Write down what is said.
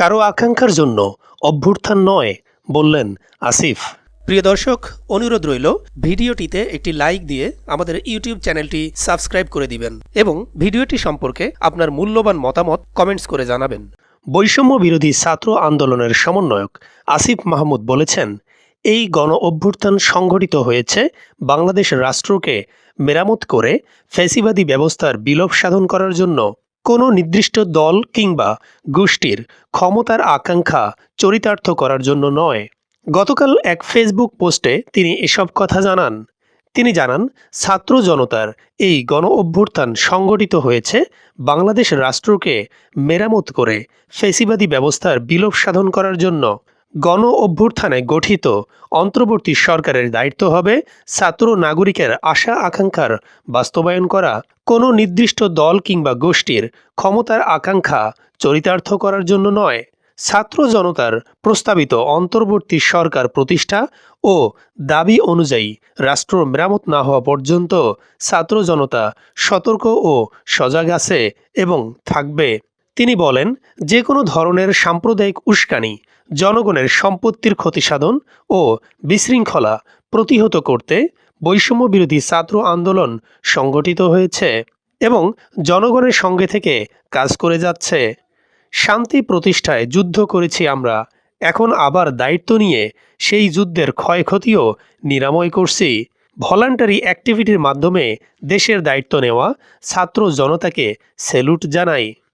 কারও আকাঙ্ক্ষার জন্য অভ্যুত্থান নয় বললেন আসিফ। প্রিয় দর্শক অনুরোধ রইল ভিডিওটিতে একটি লাইক দিয়ে আমাদের ইউটিউব চ্যানেলটি সাবস্ক্রাইব করে দিবেন এবং ভিডিওটি সম্পর্কে আপনার মূল্যবান মতামত কমেন্টস করে জানাবেন। বৈষম্য বিরোধী ছাত্র আন্দোলনের সমন্বয়ক আসিফ মাহমুদ বলেছেন এই গণ অভ্যুত্থান সংঘটিত হয়েছে বাংলাদেশ রাষ্ট্রকে মেরামত করে ফ্যাসিবাদী ব্যবস্থার বিলোপ সাধন করার জন্য। কোনো নির্দিষ্ট দল কিংবা গোষ্ঠীর ক্ষমতার আকাঙ্ক্ষা চরিতার্থ করার জন্য নয়। গতকাল এক ফেসবুক পোস্টে তিনি এসব কথা জানান। তিনি জানান, ছাত্র জনতার এই গণ অভ্যুত্থান সংগঠিত হয়েছে বাংলাদেশ রাষ্ট্রকে মেরামত করে ফেসিবাদী ব্যবস্থার বিলোপ সাধন করার জন্য। গণ অভ্যুত্থানে গঠিত অন্তর্বর্তী সরকারের দায়িত্ব হবে ছাত্র নাগরিকের আশা আকাঙ্ক্ষার বাস্তবায়ন করা, কোনো নির্দিষ্ট দল কিংবা গোষ্ঠীর ক্ষমতার আকাঙ্ক্ষা চরিতার্থ করার জন্য নয়। ছাত্র জনতার প্রস্তাবিত অন্তর্বর্তী সরকার প্রতিষ্ঠা ও দাবি অনুযায়ী রাষ্ট্র মেরামত না হওয়া পর্যন্ত ছাত্র জনতা সতর্ক ও সজাগ আছে এবং থাকবে। তিনি বলেন, যে কোনো ধরনের সাম্প্রদায়িক উস্কানি জনগণের সম্পত্তির ক্ষতিসাধন ও বিশৃঙ্খলা প্রতিহত করতে বৈষম্য বিরোধী ছাত্র আন্দোলন সংগঠিত হয়েছে এবং জনগণের সঙ্গে থেকে কাজ করে যাচ্ছে। শান্তি প্রতিষ্ঠায় যুদ্ধ করেছি আমরা, এখন আবার দায়িত্ব নিয়ে সেই যুদ্ধের ক্ষয়ক্ষতিও নিরাময় করছি। ভলান্টারি অ্যাক্টিভিটির মাধ্যমে দেশের দায়িত্ব নেওয়া ছাত্র জনতাকে স্যালুট জানাই।